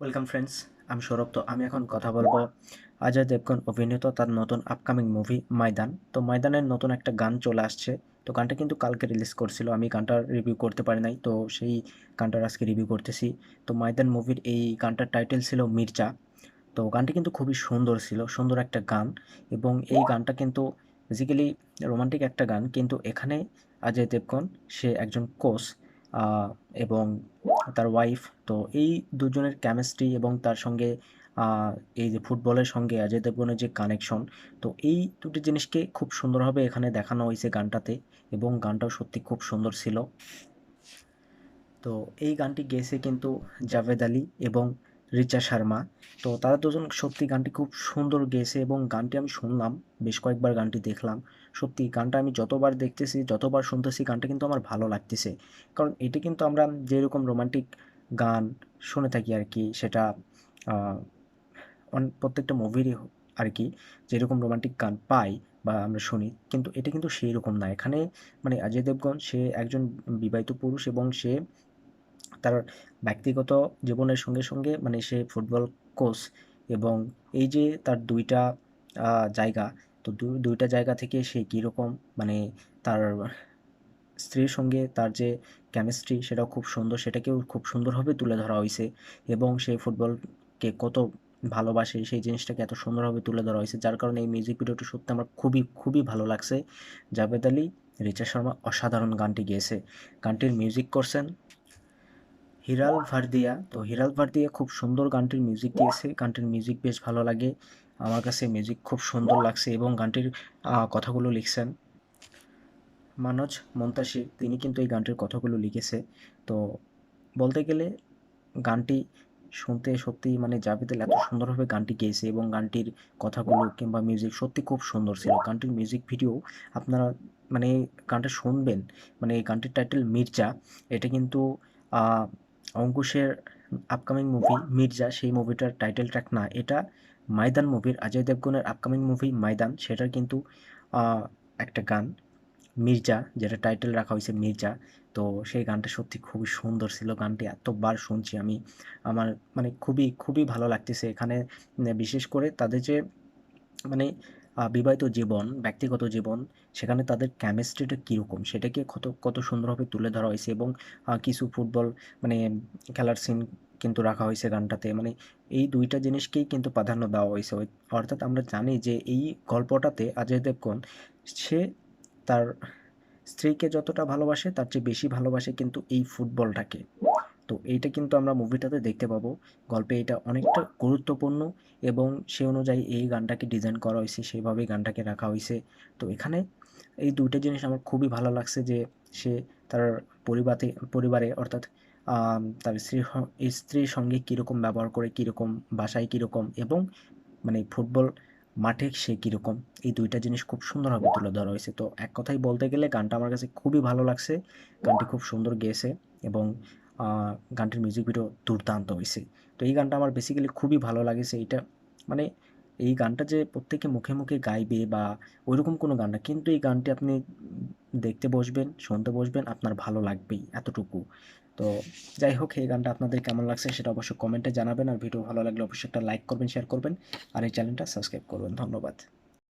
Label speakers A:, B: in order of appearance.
A: Welcome friends আমি সৌরভ তো আমি এখন কথা বলব অজয় দেবগন অভিনীত তার নতুন আপকামিং মুভি ময়দান তো ময়দানের নতুন একটা গান চলে আসছে। তো গানটা কিন্তু কালকে রিলিজ করছিল। আমি গানটার রিভিউ করতে পারি নাই। তো সেই গানটার আজকে রিভিউ করতেছি। তো ময়দান মুভির এই গানটার টাইটেল ছিল মির্জা। তো গানটি কিন্তু খুবই সুন্দর ছিল। সুন্দর একটা গান। এবং এই গানটা কিন্তু বেসিক্যালি রোমান্টিক একটা গান। কিন্তু এখানে অজয় দেবগন সে একজন কোচ এবং তার ওয়াইফ তো এই দুজনের কেমিস্ট্রি এবং তার সঙ্গে এই যে ফুটবলের সঙ্গে অজয় দেবগণের যে কানেকশন তো এই দুটি জিনিসকে খুব সুন্দরভাবে এখানে দেখানো হয়েছে গানটাতে এবং গানটাও সত্যি খুব সুন্দর ছিল। তো এই গানটি গেয়েছে কিন্তু জাভেদ আলী এবং রিচা শর্মা। তো তারা দুজন সত্যি গানটি খুব সুন্দর গেয়েছে এবং গানটি আমি শুনলাম, বেশ কয়েকবার গানটি দেখলাম। সত্যি গানটা আমি যতবার দেখতেছি, যতবার শুনতেছি, গানটা কিন্তু আমার ভালো লাগতেছে। কারণ এটি কিন্তু আমরা যেরকম রোমান্টিক গান শুনে থাকি আর কি, সেটা প্রত্যেকটা মুভিরই আর কি যেরকম রোমান্টিক গান পাই বা আমরা শুনি, কিন্তু এটা কিন্তু সেই রকম না। এখানে মানে অজয় দেবগন, সে একজন বিবাহিত পুরুষ এবং সে তার ব্যক্তিগত জীবনের সঙ্গে সঙ্গে মানে সে ফুটবল কোচ এবং এই যে তার দুইটা জায়গা, তো দুইটা জায়গা থেকে সে কীরকম মানে তার স্ত্রীর সঙ্গে তার যে কেমিস্ট্রি সেটাও খুব সুন্দর, সেটাকেও খুব সুন্দরভাবে তুলে ধরা হয়েছে এবং সেই ফুটবলকে কত ভালোবাসে, সেই জিনিসটাকে এত সুন্দরভাবে তুলে ধরা হয়েছে, যার কারণে এই মিউজিক ভিডিওটি সত্যি আমার খুবই খুবই ভালো লাগছে। জাভেদ আলী, রিচা শর্মা, অসাধারণ গানটি গেয়েছে। গানটির মিউজিক করছেন হিরাল ভারদিয়া। তো হিরাল ভারদিয়া খুব সুন্দর গানটির মিউজিক দিয়েছে। গানটির মিউজিক বেশ ভালো লাগে। আমার কাছে মিউজিক খুব সুন্দর লাগছে এবং গানটির কথাগুলো লিখছেন মানজ মন্তাশির তিনি কিন্তু এই গানটির কথাগুলো লিখেছে। তো বলতে গেলে গানটি শুনতে সত্যি মানে জাভেদ এত সুন্দরভাবে গানটি গেয়েছে এবং গানটির কথাগুলো কিংবা মিউজিক সত্যি খুব সুন্দর ছিল। গানটির মিউজিক ভিডিও আপনারা মানে গানটা শুনবেন। মানে এই গানটির টাইটেল মির্জা। এটা কিন্তু অঙ্কুশের আপকামিং মুভি মির্জা, সেই মুভিটার টাইটেল ট্র্যাক না, এটা মাইদান মুভির অজয় দেবগনের আপকামিং মুভি মাইদান সেটার কিন্তু একটা গান, মির্জা, যেটা টাইটেল রাখা হয়েছে মির্জা, তো সেই গানটা সত্যি খুবই সুন্দর ছিল গানটি, এতবার শুনছি আমি, আমার মানে খুবই খুবই ভালো লাগতেছে এখানে, বিশেষ করে তাদের যে মানে বিবাহিত জীবন, ব্যক্তিগত জীবন, সেখানে তাদের কেমিস্ট্রিটা কীরকম? সেটাকে কত কত সুন্দরভাবে তুলে ধরা হয়েছে এবং কিছু ফুটবল মানে খেলার সিন কিন্তু রাখা হয়েছে গানটাতে। মানে এই দুইটা জিনিসকেই কিন্তু প্রাধান্য দেওয়া হয়েছে। অর্থাৎ আমরা জানি যে এই গল্পটাতে অজয় দেবগন, সে তার স্ত্রীকে যতটা ভালোবাসে, তার চেয়ে বেশি ভালোবাসে কিন্তু এই ফুটবলটাকে তো এইটা কিন্তু আমরা মুভিটাতে দেখতে পাবো। গল্পে এটা অনেকটা গুরুত্বপূর্ণ এবং সে অনুযায়ী এই গানটাকে ডিজাইন করা হয়েছে, সেইভাবেই গানটাকে রাখা হয়েছে। তো এখানে এই দুইটা জিনিস আমার খুবই ভালো লাগছে যে সে তার পরিবারে পরিবারে অর্থাৎ তার স্ত্রীর স্ত্রীর সঙ্গে কীরকম ব্যবহার করে, কীরকম বাসায় কীরকম এবং মানে ফুটবল মাঠে সে কীরকম, এই দুইটা জিনিস খুব সুন্দরভাবে তুলে ধরা হয়েছে। তো এক কথায় বলতে গেলে গানটা আমার কাছে খুবই ভালো লাগছে, গানটি খুব সুন্দর গেয়েছে এবং গানটির মিউজিক ভিডিও দুর্দান্ত হয়েছে তো এই গানটা আমার বেসিক্যালি খুবই ভালো লাগেছে। এটা মানে এই গানটা যে প্রত্যেকে মুখে মুখে গাইবে বা ওইরকম কোনো গান না, কিন্তু এই গানটি আপনি দেখতে বসবেন, শুনতে বসবেন, আপনার ভালো লাগবেই এতটুকু। তো যাই হোক, এই গানটা আপনাদের কেমন লাগছে সেটা অবশ্যই কমেন্টে জানাবেন। আর ভিডিও ভালো লাগলে অবশ্যই একটা লাইক করবেন শেয়ার করবেন। আর এই চ্যানেলটা সাবস্ক্রাইব করবেন। ধন্যবাদ।